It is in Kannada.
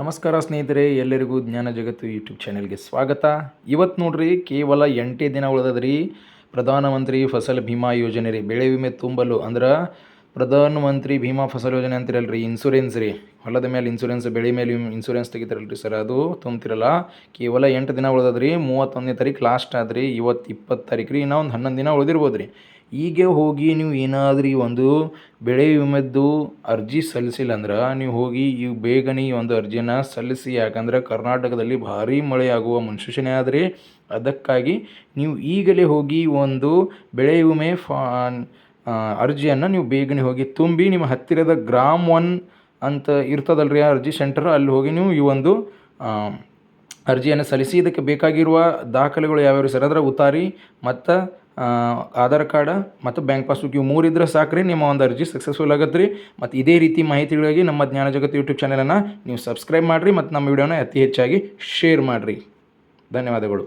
ನಮಸ್ಕಾರ ಸ್ನೇಹಿತರೆ, ಎಲ್ಲರಿಗೂ ಜ್ಞಾನ ಜಗತ್ತು ಯೂಟ್ಯೂಬ್ ಚಾನೆಲ್ಗೆ ಸ್ವಾಗತ. ಇವತ್ತು ನೋಡ್ರಿ, ಕೇವಲ ಎಂಟೇ ದಿನ ಉಳಿದದ್ರಿ. ಪ್ರಧಾನಮಂತ್ರಿ ಫಸಲ್ ಭೀಮಾ ಯೋಜನೆ ರೀ ಬೆಳೆ ವಿಮೆ ತುಂಬಲು ಅಂದ್ರೆ ಪ್ರಧಾನಮಂತ್ರಿ ಭೀಮಾ ಫಸಲ್ ಯೋಜನೆ ಅಂತಿರಲ್ಲ ರೀ ಇನ್ಸೂರೆನ್ಸ್ ರೀ. ಹೊಲದ ಮೇಲೆ ಇನ್ಸೂರೆನ್ಸ್ ಬೆಳೆ ಮೇಲೆ ಇನ್ಸೂರೆನ್ಸ್ ತೆಗಿತಾರಲ್ರಿ ಸರ್. ಅದು ತುಂಬ್ತಿರಲ್ಲ. ಕೇವಲ ಎಂಟು ದಿನ ಉಳಿದದ್ರಿ, ಮೂವತ್ತೊಂದನೇ ತಾರೀಕು ಲಾಸ್ಟ್ ಆದ್ರಿ, ಇವತ್ತು ಇಪ್ಪತ್ತು ತಾರೀಕು ರೀ, ಇನ್ನೊಂದು ಹನ್ನೊಂದು ದಿನ ಉಳಿದಿರ್ಬೋದು ರೀ ಈಗ ಹೋಗಿ ನೀವು ಏನಾದ್ರೂ ಒಂದು ಬೆಳೆ ವಿಮೆದ್ದು ಅರ್ಜಿ ಸಲ್ಲಿಸಿಲ್ಲ ಅಂದ್ರೆ, ನೀವು ಹೋಗಿ ಈ ಬೇಗನೆ ಈ ಒಂದು ಅರ್ಜಿನ ಸಲ್ಲಿಸಿ, ಯಾಕಂದ್ರೆ ಕರ್ನಾಟಕದಲ್ಲಿ ಭಾರಿ ಮಳೆ ಆಗುವ ಮುನ್ಸೂಚನೆ ಆದರೆ. ಅದಕ್ಕಾಗಿ ನೀವು ಈಗಲೇ ಹೋಗಿ ಒಂದು ಬೆಳೆ ವಿಮೆ ಫಾ ಅರ್ಜಿಯನ್ನು ನೀವು ಬೇಗನೆ ಹೋಗಿ ತುಂಬಿ ನಿಮ್ಮ ಹತ್ತಿರದ ಗ್ರಾಮ್ ಒನ್ ಅಂತ ಇರ್ತದಲ್ರಿ ಆ ಅರ್ಜಿ ಸೆಂಟರ್, ಅಲ್ಲಿ ಹೋಗಿ ನೀವು ಈ ಒಂದು ಅರ್ಜಿಯನ್ನು ಸಲ್ಲಿಸಿ ಇದಕ್ಕೆ ಬೇಕಾಗಿರುವ ದಾಖಲೆಗಳು ಯಾವ್ಯಾವ ಸರ್? ಅದರ ಉತಾರಿ ಮತ್ತು ಆಧಾರ್ ಕಾರ್ಡ ಮತ್ತು ಬ್ಯಾಂಕ್ ಪಾಸ್ಬುಕ್ ಇವು ಮೂರು ಇದ್ರೆ ರೀ ನಿಮ್ಮ ಒಂದು ಅರ್ಜಿ ಸಕ್ಸಸ್ಫುಲ್ ಆಗುತ್ತೆ ರೀ ಮತ್ತು ಇದೇ ರೀತಿ ಮಾಹಿತಿಗಳಿಗಾಗಿ ನಮ್ಮ ಜ್ಞಾನ ಜಗತ್ತು ಯೂಟ್ಯೂಬ್ ಚಾನಲನ್ನು ನೀವು ಸಬ್ಸ್ಕ್ರೈಬ್ ಮಾಡಿರಿ, ಮತ್ತು ನಮ್ಮ ವಿಡಿಯೋನ ಅತಿ ಹೆಚ್ಚಾಗಿ ಶೇರ್ ಮಾಡಿರಿ. ಧನ್ಯವಾದಗಳು.